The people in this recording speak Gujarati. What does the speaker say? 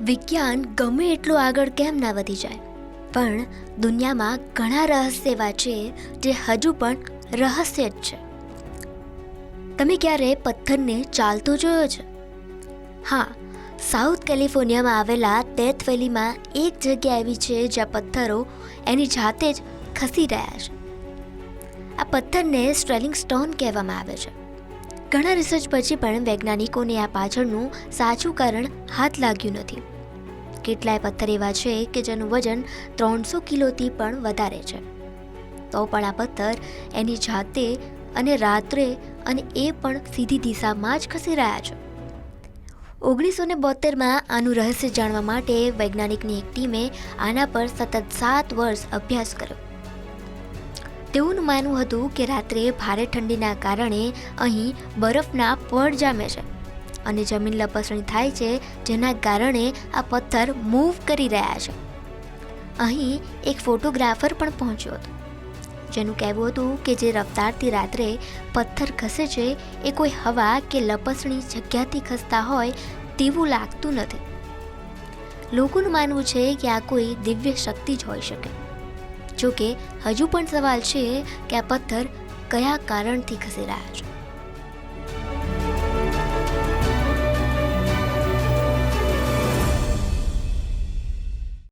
વિજ્ઞાન ગમે એટલું આગળ કેમ ના વધી જાય. પણ દુનિયામાં ઘણા રહસ્ય એવા છે જે હજુ પણ રહસ્ય જ છે. તમે ક્યારે પથ્થરને ચાલતો જોયો છે? હા, સાઉથ કેલિફોર્નિયામાં આવેલા ડેથ વેલીમાં એક જગ્યા એવી છે જ્યાં પથ્થરો એની જાતે જ ખસી રહ્યા છે. આ પથ્થરને સ્ટ્રેલિંગ સ્ટોન કહેવામાં આવે છે. ઘણા રિસર્ચ પછી પણ વૈજ્ઞાનિકોને આ પાછળનું સાચું કારણ હાથ લાગ્યું નથી. કેટલાય પથ્થર એવા છે કે જેનું વજન ત્રણસો કિલોથી પણ વધારે છે. તો પણ આ પથ્થર એની જાતે અને રાત્રે અને એ પણ સીધી દિશામાં જ ખસી રહ્યા છે. ઓગણીસો ને બોતેરમાં આનું રહસ્ય જાણવા માટે વૈજ્ઞાનિકની એક ટીમે આના પર સતત સાત વર્ષ અભ્યાસ કર્યો. તેઓનું માનવું હતું કે રાત્રે ભારે ઠંડીના કારણે અહીં બરફના પડ જામે છે અને જમીન લપસણી થાય છે જેના કારણે આ પથ્થર મૂવ કરી રહ્યા છે. અહીં એક ફોટોગ્રાફર પણ પહોંચ્યો હતો, જેનું કહેવું હતું કે જે રફતારથી રાત્રે પથ્થર ખસે છે એ કોઈ હવા કે લપસણી જગ્યાથી ખસતા હોય તેવું લાગતું નથી. લોકોનું માનવું છે કે આ કોઈ દિવ્ય શક્તિ જ હોઈ શકે. જો કે હજુ પણ સવાલ છે કે આ પથ્થર કયા કારણથી ખસી રહ્યા છે.